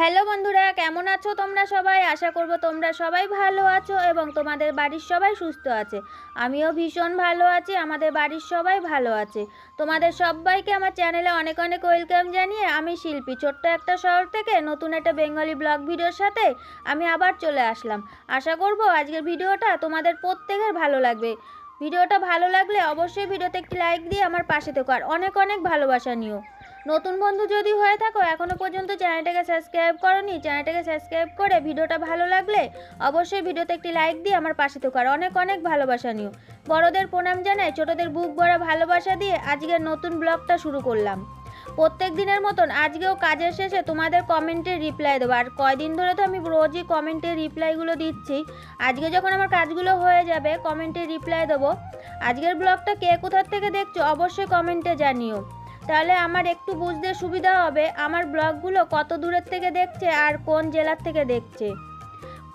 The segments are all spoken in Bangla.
হ্যালো বন্ধুরা, কেমন আছো তোমরা সবাই? আশা করব তোমরা সবাই ভালো আছো এবং তোমাদের বাড়ির সবাই সুস্থ আছে। আমিও ভীষণ ভালো আছি, আমাদের বাড়ির সবাই ভালো আছে। তোমাদের সবাইকে আমার চ্যানেলে অনেক অনেক ওয়েলকাম জানিয়ে আমি শিল্পী। ছোট্ট একটা শহর থেকে নতুন একটা বেঙ্গলি ব্লগ ভিডিওর সাথে আমি আবার চলে আসলাম। আশা করব আজকের ভিডিওটা তোমাদের প্রত্যেকের ভালো লাগবে। ভিডিওটা ভালো লাগলে অবশ্যই ভিডিওতে একটি লাইক দিয়ে আমার পাশে থেকো, আর অনেক অনেক ভালোবাসা নিও। নতুন বন্ধু যদি হয়ে থাকো এখনও পর্যন্ত চ্যানেলটাকে সাবস্ক্রাইব করনি, চ্যানেলটাকে সাবস্ক্রাইব করে ভিডিওটা ভালো লাগলে অবশ্যই ভিডিওতে একটি লাইক দিয়ে আমার পাশে থেকো। আর অনেক অনেক ভালোবাসা নিও। বড়দের প্রণাম জানাই, ছোটদের বুক ভরা ভালোবাসা দিয়ে আজকের নতুন ব্লগটা শুরু করলাম। প্রত্যেক দিনের মতন আজকেও কাজের শেষে তোমাদের কমেন্টের রিপ্লাই দেবো। আর কয়দিন ধরে তো আমি রোজই কমেন্টের রিপ্লাইগুলো দিচ্ছি। আজকে যখন আমার কাজগুলো হয়ে যাবে কমেন্টের রিপ্লাই দেবো। আজকের ব্লগটা কে কোথার থেকে দেখছ, অবশ্যই কমেন্টে জানিও। তাহলে আমার একটু বুঝতে সুবিধা হবে, আমার ব্লগগুলো কত দূরের থেকে দেখছে আর কোন জেলার থেকে দেখছে?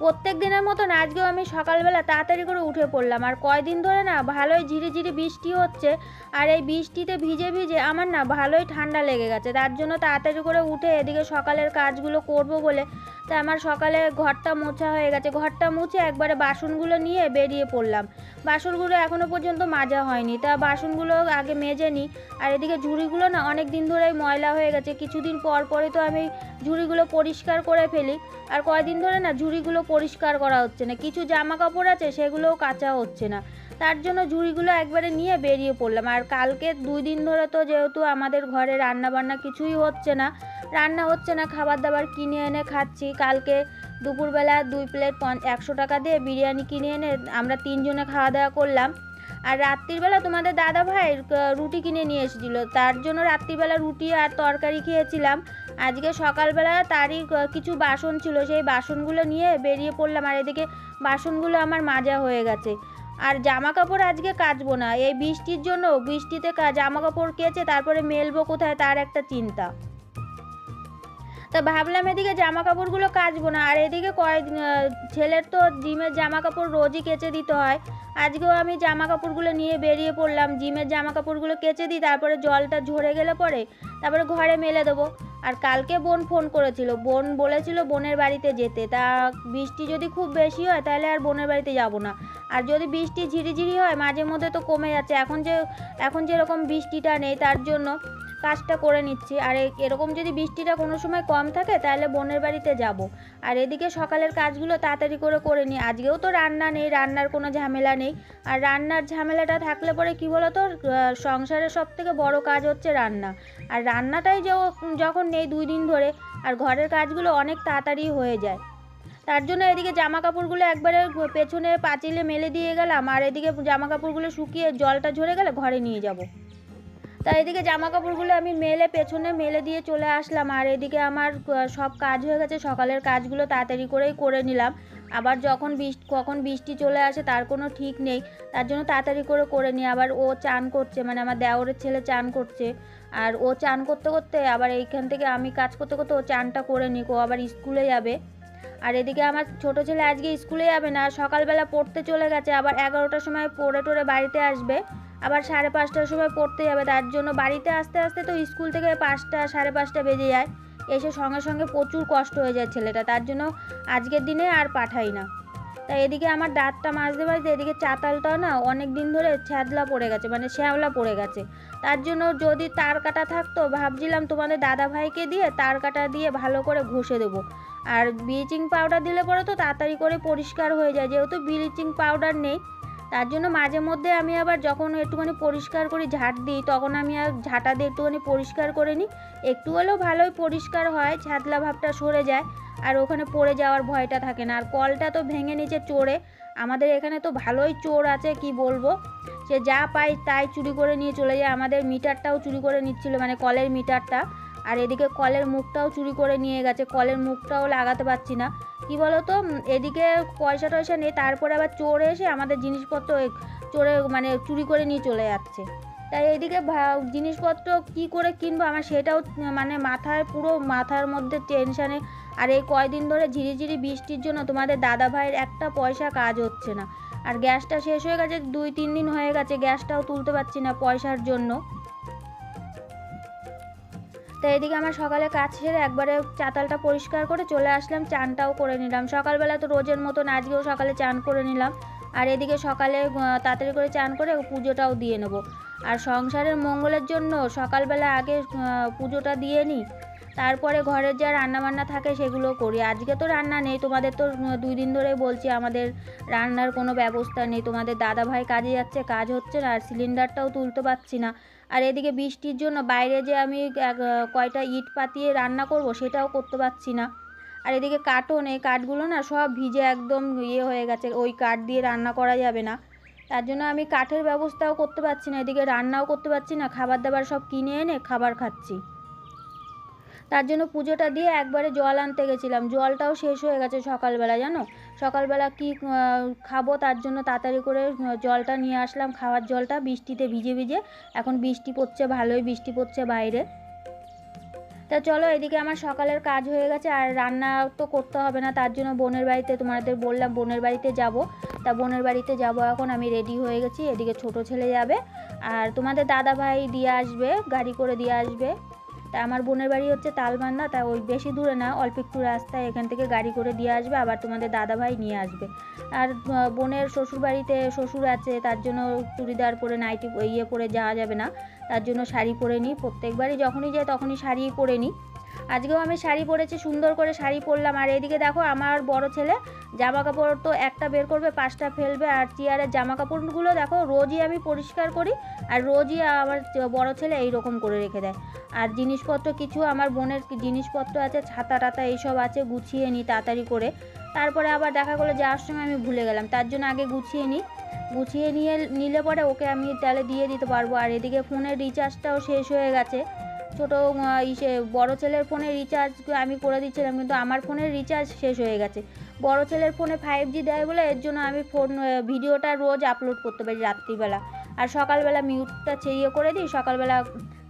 প্রত্যেক দিনের মতন আজকেও আমি সকালবেলা তাড়াতাড়ি করে উঠে পড়লাম। আর কয়দিন ধরে না ভালোই ঝিরিঝিরি বৃষ্টি হচ্ছে, আর এই বৃষ্টিতে ভিজে ভিজে আমার না ভালোই ঠান্ডা লেগে গেছে। তার জন্য তাড়াতাড়ি করে উঠে এদিকে সকালের কাজগুলো করব বলে তা আমার সকালে ঘরটা মোছা হয়ে গেছে। ঘরটা মুছে একবারে বাসনগুলো নিয়ে বেরিয়ে পড়লাম। বাসনগুলো এখনও পর্যন্ত মাজা হয়নি। তা বাসনগুলো আগে মেজে নিই। আর এদিকে ঝুড়িগুলো না অনেক দিন ধরেই ময়লা হয়ে গেছে। কিছুদিন পর পরে তো আমি ঝুড়িগুলো পরিষ্কার করে ফেলি। আর কয়দিন ধরে না ঝুড়িগুলো পরিষ্কার করা হচ্ছে না, কিছু জামা কাপড় আছে সেগুলোও কাঁচা হচ্ছে না। তার জন্য ঝুড়িগুলো একবারে নিয়ে বেরিয়ে পড়লাম। আর কালকে দুই দিন ধরে তো যেহেতু আমাদের ঘরে রান্না বান্না কিছুই হচ্ছে না, রান্না হচ্ছে না খাবার দাবার কিনে এনে খাচ্ছি। কালকে দুপুরবেলা দুই প্লেট একশো টাকা দিয়ে বিরিয়ানি কিনে এনে আমরা তিনজনে খাওয়া দাওয়া করলাম। আর রাত্রিবেলা তোমাদের দাদা ভাই রুটি কিনে নিয়ে এসেছিল। তার জন্য রাত্রিবেলা রুটি আর তরকারি খেয়েছিলাম। আজকে সকালবেলা তারই কিছু বাসন ছিল। সেই বাসনগুলো নিয়ে বেরিয়ে পড়লাম আর এদিকে বাসনগুলো আমার মাজা হয়ে গেছে। আর জামা কাপড় আজকে কাচবো না। এই বৃষ্টির জন্য বৃষ্টিতে জামা কাপড় কেচে তারপরে মেলবো কোথায় তার একটা চিন্তা। তা ভাবলাম এদিকে জামা কাপড়গুলো কাচবো না। আর এদিকে কয়েক ছেলের তো জিমের জামা কাপড় রোজই কেচে দিতে হয়। আজকেও আমি জামা কাপড়গুলো নিয়ে বেরিয়ে পড়লাম। জিমের জামা কাপড়গুলো কেচে দিই, তারপরে জলটা ঝরে গেলে পরে তারপরে ঘরে মেলে দেবো। আর কালকে বোন ফোন করেছিল। বোন বলেছিল বোনের বাড়িতে যেতে। তা বৃষ্টি যদি খুব বেশি হয়, তাহলে আর বোনের বাড়িতে যাব না। আর যদি বৃষ্টি ঝিরিঝিরি হয় মাঝে মধ্যে তো কমে যাচ্ছে। এখন যে, এখন যেরকম বৃষ্টিটা নেই, তার জন্য কাজটা করে নিচ্ছি। আর এরকম যদি বৃষ্টিটা কোনো সময় কম থাকে, তাহলে বোনের বাড়িতে যাব। আর এদিকে সকালের কাজগুলো তাড়াতাড়ি করে করে নিই। আজকেও তো রান্না নেই, রান্নার কোনো ঝামেলা নেই। আর রান্নার ঝামেলাটা থাকলে পরে কী বলো তো সংসারের সব থেকে বড়ো কাজ হচ্ছে রান্না। আর রান্নাটাই যে যখন নেই দুই দিন ধরে, আর ঘরের কাজগুলো অনেক তাড়াতাড়ি হয়ে যায়। তার জন্য এদিকে জামা কাপড়গুলো একবারে পেছনে পাঁচিলে মেলে দিয়ে গেলাম। আর এদিকে জামা কাপড়গুলো শুকিয়ে জলটা ঝরে গেলে ঘরে নিয়ে যাব। তাই এদিকে জামা কাপড়গুলো আমি মেলে পেছনে মেলে দিয়ে চলে আসলাম। আর এদিকে আমার সব কাজ হয়ে গেছে। সকালের কাজগুলো তাড়াতাড়ি করেই করে নিলাম। আবার যখন বৃষ্টি কখন বৃষ্টি চলে আসে তার কোনো ঠিক নেই। তার জন্য তাড়াতাড়ি করে করে নিই। আবার ও চান করছে মানে আমার দেওরের ছেলে চান করছে। আর ও চান করতে করতে আবার এইখান থেকে আমি কাজ করতে করতে ও চানটা করে নিক। ও আবার স্কুলে যাবে। আর এদিকে আমার ছোট ছেলে আজকে স্কুলে যাবে না, সকালবেলা পড়তে চলে গেছে। আবার এগারোটার সময় পড়ে টোরে বাড়িতে আসবে। আবার সাড়ে পাঁচটার সময় পড়তে যাবে, তার জন্য বাড়িতে আসতে আসতে তো স্কুল থেকে পাঁচটা, সাড়ে পাঁচটা বেজে যায়। এসে সঙ্গে সঙ্গে প্রচুর কষ্ট হয়ে যায় ছেলেটা, তার জন্য আজকের দিনে আর পাঠাই না। তাই এদিকে আমার দাঁতটা মাজতে মাজতে এদিকে চাতালটা না অনেক দিন ধরে ছ্যাদলা পড়ে গেছে মানে শ্যাওলা পড়ে গেছে। তার জন্য যদি তার কাটা থাকতো, ভাবছিলাম তোমাদের দাদা ভাইকে দিয়ে তার কাটা দিয়ে ভালো করে ঘষে দেবো। আর ব্লিচিং পাউডার দিলে পরে তো তাড়াতাড়ি করে পরিষ্কার হয়ে যায়, যেহেতু ব্লিচিং পাউডার নেই তার জন্য মাঝে মধ্যে আমি আবার যখন একটুখানি পরিষ্কার করি ঝাঁট দিই, তখন আমি আর ঝাঁটা দিয়ে একটুখানি পরিষ্কার করে নিই। একটু হলেও ভালোই পরিষ্কার হয় ছাতলা ভাবটা সরে যায়, আর ওখানে পড়ে যাওয়ার ভয়টা থাকে না। আর কলটা তো ভেঙে নিচে চোরে আমাদের এখানে তো ভালোই চোর আছে, কি বলব? সে যা পাই তাই চুরি করে নিয়ে চলে যায়। আমাদের মিটারটাও চুরি করে নিচ্ছিল মানে কলের মিটারটা। আর এদিকে কলের মুখটাও চুরি করে নিয়ে গেছে। কলের মুখটাও লাগাতে পারছি না। কি বলতো এদিকে পয়সা টয়সা নেই, তারপরে আবার চোর এসে আমাদের জিনিসপত্র চোরে মানে চুরি করে নিয়ে চলে যাচ্ছে। তাই এদিকে জিনিসপত্র কি করে কিনবো আমার সেটাও মানে মাথায় পুরো মাথার মধ্যে টেনশানে আর এই কয়দিন ধরে ঝিরিঝিরি বৃষ্টির জন্য তোমাদের দাদা ভাইয়ের একটা পয়সা কাজ হচ্ছে না। আর গ্যাসটা শেষ হয়ে গেছে, দুই তিন দিন হয়ে গেছে, গ্যাসটাও তুলতে পারছি না পয়সার জন্য। তো এদিকে আমার সকালে কাজ সেরে একবারে চাতালটা পরিষ্কার করে চলে আসলাম, চানটাও করে নিলাম। সকালবেলা তো রোজের মতন আজকেও সকালে চান করে নিলাম। আর এদিকে সকালে তাড়াতাড়ি করে চান করে পুজোটাও দিয়ে নেব। আর সংসারের মঙ্গলের জন্য সকালবেলা আগে পুজোটা দিয়ে নিই। তারপরে ঘরের যা রান্নাবান্না থাকে সেগুলো করি। আজকে তো রান্না নেই, তোমাদের তো দুই দিন ধরে বলছি আমাদের রান্নার কোনো ব্যবস্থা নেই। তোমাদের দাদা ভাই কাজে যাচ্ছে, কাজ হচ্ছে না, আর সিলিন্ডারটাও তুলতে পারছি না। আর এদিকে বৃষ্টির জন্য বাইরে যে আমি কয়টা ইট পাতিয়ে রান্না করব সেটাও করতে পারছি না। আর এদিকে কাঠও নেই কাঠগুলো না সব ভিজে একদম ইয়ে হয়ে গেছে, ওই কাঠ দিয়ে রান্না করা যাবে না। তার জন্য আমি কাঠের ব্যবস্থাও করতে পারছি না, এদিকে রান্নাও করতে পারছি না, খাবার দাবার সব কিনে এনে খাবার খাচ্ছি। তার জন্য পুজোটা দিয়ে একবারে জল আনতে গেছিলাম। জলটাও শেষ হয়ে গেছে সকালবেলা, জানো? সকালবেলা কি খাব তার জন্য তাড়াতাড়ি করে জলটা নিয়ে আসলাম। খাওয়ার জলটা বৃষ্টিতে ভিজে ভিজে। এখন বৃষ্টি পড়ছে, ভালোই বৃষ্টি পড়ছে বাইরে। তা চলো, এদিকে আমার সকালের কাজ হয়ে গেছে। আর রান্না তো করতে হবে না, তার জন্য বোনের বাড়িতে তোমাদের বললাম, বোনের বাড়িতে যাব। তা বোনের বাড়িতে যাব এখন, আমি রেডি হয়ে গেছি। এদিকে ছোট ছেলে যাবে। আর তোমাদের দাদা ভাই দিয়ে আসবে, গাড়ি করে দিয়ে আসবে। তা আমার বোনের বাড়ি হচ্ছে তালবান্ধা তা ওই বেশি দূরে না, অল্প একটু রাস্তায় এখান থেকে গাড়ি করে দিয়ে আসবে, আবার তোমাদের দাদা ভাই নিয়ে আসবে। আর বোনের শ্বশুর বাড়িতে শ্বশুর আছে, তার জন্য চুড়িদার পরে নাইটি ইয়ে পরে যাওয়া যাবে না, তার জন্য শাড়ি পরে নিই, প্রত্যেকবারই যখনই যাই তখনই শাড়িই পরে নিই। আজকেও আমি শাড়ি পরেছি, সুন্দর করে শাড়ি পরলাম। আর এদিকে দেখো, আমার বড় ছেলে জামা কাপড় তো একটা বের করবে, পাঁচটা ফেলবে, আর চেয়ারের জামা কাপড়গুলো দেখো, রোজই আমি পরিষ্কার করি, আর রোজই আমার বড় ছেলে এই রকম করে রেখে দেয়। আর জিনিসপত্র কিছু, আমার বোনের জিনিসপত্র আছে, ছাতা টাতা এইসব আছে, গুছিয়ে নিই তাড়াতাড়ি করে। তারপরে আবার দেখা গেলো যাওয়ার সময় আমি ভুলে গেলাম, তার জন্য আগে গুছিয়ে নিই। গুছিয়ে নিয়ে নিলে পরে ওকে আমি তাহলে দিয়ে দিতে পারব। আর এদিকে ফোনের রিচার্জটাও শেষ হয়ে গেছে। ছোটো ইসে, বড় ছেলের ফোনে রিচার্জ আমি করে দিচ্ছিলাম, কিন্তু আমার ফোনের রিচার্জ শেষ হয়ে গেছে। বড় ছেলের ফোনে ফাইভ জি দেয় বলে এর জন্য আমি ফোন ভিডিওটা রোজ আপলোড করতে পারি রাত্রিবেলা। আর সকালবেলা মিউটটা ইয়ে করে দিই, সকালবেলা,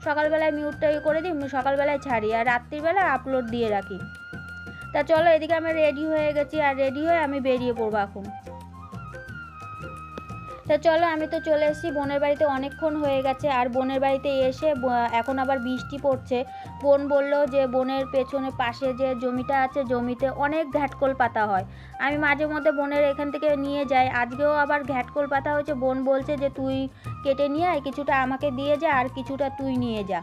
সকালবেলায় মিউটটা ইয়ে করে দিই সকালবেলায় ছাড়ি। আর রাত্রিবেলা আপলোড দিয়ে রাখি। তা চলো, এদিকে আমি রেডি হয়ে গেছি, আর রেডি হয়ে আমি বেরিয়ে পড়ব এখন। তা চলো, আমি তো চলে এসেছি। বোনের বাড়িতে অনেকক্ষণ হয়ে গেছে, আর বোনের বাড়িতে এসে এখন আবার বৃষ্টি পড়ছে। বোন বলল যে, বোনের পেছনে পাশে যে জমিটা আছে, জমিতে অনেক ঘ্যাটকল পাতা হয়। আমি মাঝে মধ্যে বোনের এখান থেকে নিয়ে যাই। আজকেও আবার ঘ্যাটকল পাতা হয়েছে। বোন বলছে যে, তুই কেটে নিয়ে আয়, কিছুটা আমাকে দিয়ে যা, আর কিছুটা তুই নিয়ে যা।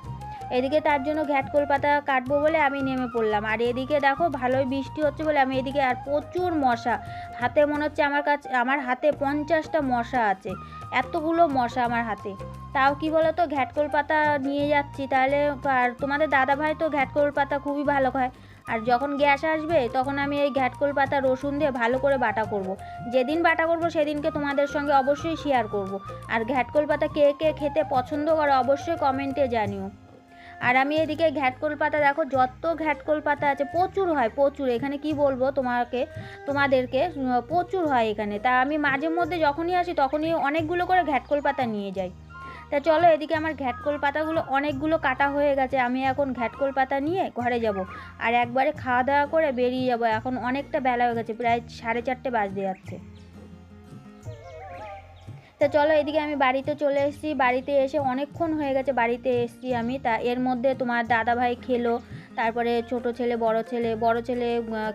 এদিকে তার জন্য ঘ্যাটকল পাতা কাটবো বলে আমি নেমে পড়লাম। আর এদিকে দেখো ভালোই বৃষ্টি হচ্ছে বলে আমি এদিকে আর প্রচুর মশা। হাতে মনে হচ্ছে আমার কাছে, আমার হাতে পঞ্চাশটা মশা আছে। এতগুলো মশা আমার হাতে। তাও কি বলো তো ঘ্যাটকল পাতা নিয়ে যাচ্ছি তাহলে আর তোমাদের দাদা ভাই তো ঘ্যাটকল পাতা খুবই ভালো খায়। আর যখন গ্যাস আসবে, তখন আমি এই ঘ্যাটকল পাতা রসুন দিয়ে ভালো করে বাটা করব। যেদিন বাটা করব, সেদিনকে তোমাদের সঙ্গে অবশ্যই শেয়ার করব। আর ঘ্যাটকল পাতা কে কে খেতে পছন্দ করে, অবশ্যই কমেন্টে জানিও। আর আমি এদিকে ঘ্যাটকল পাতা দেখো, যত ঘ্যাটকল পাতা আছে, প্রচুর হয়, প্রচুর। এখানে কি বলব তোমাকে, তোমাদেরকে প্রচুর হয় এখানে। তা আমি মাঝে মধ্যে যখনই আসি, তখনই অনেকগুলো করে ঘ্যাটকল পাতা নিয়ে যাই। তা চলো এদিকে আমার ঘ্যাটকল পাতাগুলো, অনেকগুলো কাটা হয়ে গেছে। আমি এখন ঘ্যাটকল পাতা নিয়ে ঘরে যাব। আর একবারে খাওয়া দাওয়া করে বেরিয়ে যাব। এখন অনেকটা বেলা হয়ে গেছে, প্রায় সাড়ে চারটে বাজতে যাচ্ছে। তা চলো এদিকে আমি বাড়িতে চলে এসেছি। বাড়িতে এসে অনেকক্ষণ হয়ে গেছে, বাড়িতে এসেছি আমি। তা এর মধ্যে তোমার দাদাভাই খেলো তারপরে ছোট ছেলে, বড় ছেলে বড় ছেলে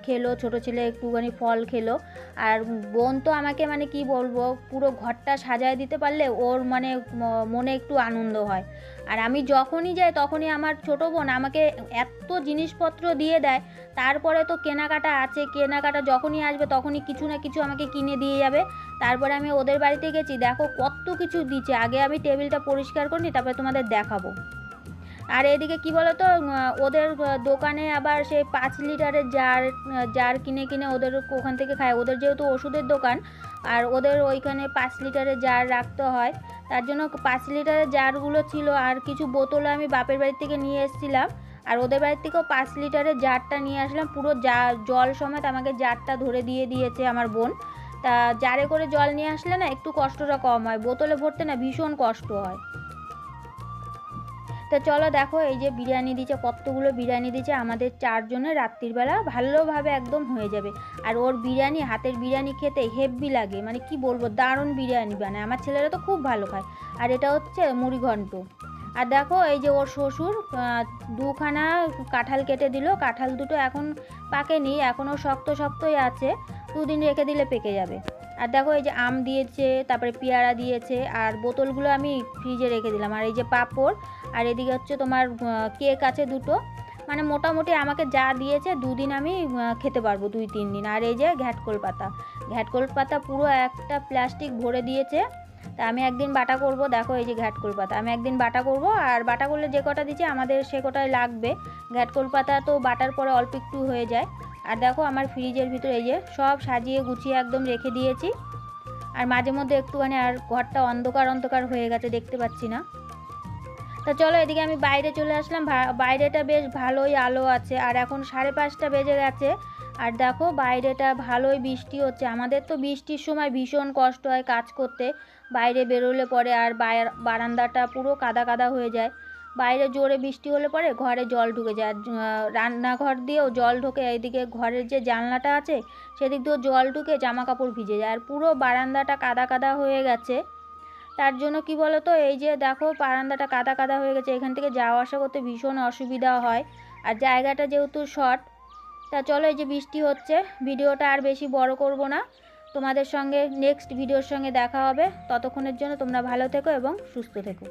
খেলো, ছোট ছেলে একটুখানি ফল খেলো। আর বোন তো আমাকে মানে কি বলব, পুরো ঘরটা সাজায় দিতে পারলে ওর মানে মনে একটু আনন্দ হয়। আর আমি যখনই যাই তখনই আমার ছোট বোন আমাকে এত জিনিসপত্র দিয়ে দেয়, তারপরে তো কেনাকাটা আছে, কেনাকাটা যখনই আসবে তখনই কিছু না কিছু আমাকে কিনে দিয়ে যাবে। তারপরে আমি ওদের বাড়িতে গেছি, দেখো কত কিছু দিচ্ছে। আগে আমি টেবিলটা পরিষ্কার করিনি তারপরে তোমাদের দেখাবো। আর এদিকে কি বলো তো ওদের দোকানে আবার সেই পাঁচ লিটারের জার জার কিনে কিনে ওদের ওখান থেকে খায়। ওদের যেহেতু ওষুধের দোকান, আর ওদের ওইখানে পাঁচ লিটারের জার রাখতে হয়। তার জন্য পাঁচ লিটারের জারগুলো ছিল, আর কিছু বোতল আমি বাপের বাড়ি থেকে নিয়ে এসেছিলাম। আর ওদের বাড়ির থেকেও পাঁচ লিটারের জারটা নিয়ে আসলাম। পুরো জা জল সমেত আমাকে জারটা ধরে দিয়ে দিয়েছে আমার বোন। তা জারে করে জল নিয়ে আসলে না, একটু কষ্টটা কম হয়। বোতলে ভরতে না, ভীষণ কষ্ট হয়। তো চলো দেখো, এই যে বিরিয়ানি দিচ্ছে কতগুলো বিরিয়ানি দিচ্ছে আমাদের চারজনের রাত্রিবেলা ভালোভাবে একদম হয়ে যাবে। আর ওর বিরিয়ানি, হাতের বিরিয়ানি খেতে হেভি লাগে মানে কি বলব, দারুণ বিরিয়ানি বানায়। আমার ছেলেরা তো খুব ভালো খায়। আর এটা হচ্ছে মুড়ি ঘন্ট। আর দেখো, এই যে ওর শ্বশুর দুখানা কাঁঠাল কেটে দিল। কাঁঠাল দুটো এখন পাকেনি, এখনও শক্ত শক্তই আছে। দুদিন রেখে দিলে পেকে যাবে। আর দেখো এই যে আম দিয়েছে, তারপরে পেয়ারা দিয়েছে, আর বোতলগুলো আমি ফ্রিজে রেখে দিলাম। আর এই যে পাঁপড়, আর এদিকে হচ্ছে তোমার কেক আছে দুটো। মানে মোটামুটি আমাকে যা দিয়েছে দুদিন আমি খেতে পারব, দুই, তিন দিন। আর এই যে ঘ্যাটকোল পাতা। ঘ্যাটকোল পাতা পুরো একটা প্লাস্টিক ভরে দিয়েছে। তা আমি একদিন বাটা করব, দেখো এই যে ঘ্যাটকোল পাতা। আমি একদিন বাটা করব, আর বাটা করলে যে কটা দিচ্ছে আমাদের সে কটাই লাগবে। ঘ্যাটকোল পাতা তো বাটার পরে অল্প একটু হয়ে যায়। আর দেখো আমার ফ্রিজের ভিতরে এই যে সব সাজিয়ে গুছিয়ে একদম রেখে দিয়েছি। আর মাঝে মধ্যে একটুখানি আর ঘরটা অন্ধকার অন্ধকার হয়ে গেছে, দেখতে পাচ্ছি না। তা চলো এদিকে আমি বাইরে চলে আসলাম। বাইরেটা বেশ ভালোই আলো আছে, আর এখন সাড়ে পাঁচটা বেজে গেছে। আর দেখো বাইরেটা ভালোই বৃষ্টি হচ্ছে। আমাদের তো বৃষ্টির সময় ভীষণ কষ্ট হয় কাজ করতে। বাইরে বেরোলে পরে আর বারান্দাটা পুরো কাদা কাদা হয়ে যায়। বাইরে জোরে বৃষ্টি হলে পরে ঘরে জল ঢুকে যায়। রান্নাঘর দিয়েও জল ঢোকে, এইদিকে ঘরের যে জানলাটা আছে, সেদিক দিয়েও জল ঢুকে জামা কাপড় ভিজে যায়। আর পুরো বারান্দাটা কাদা কাদা হয়ে গেছে। তার জন্য কি বলো তো এই যে দেখো বারান্দাটা কাদা কাদা হয়ে গেছে, এখান থেকে যাওয়া আসা করতে ভীষণ অসুবিধা হয়। আর জায়গাটা যেহেতু শর্ট, তা চলো এই যে বৃষ্টি হচ্ছে, ভিডিওটা আর বেশি বড় করব না। তোমাদের সঙ্গে নেক্সট ভিডিওর সঙ্গে দেখা হবে। ততক্ষণের জন্য তোমরা ভালো থেকো এবং সুস্থ থেকো।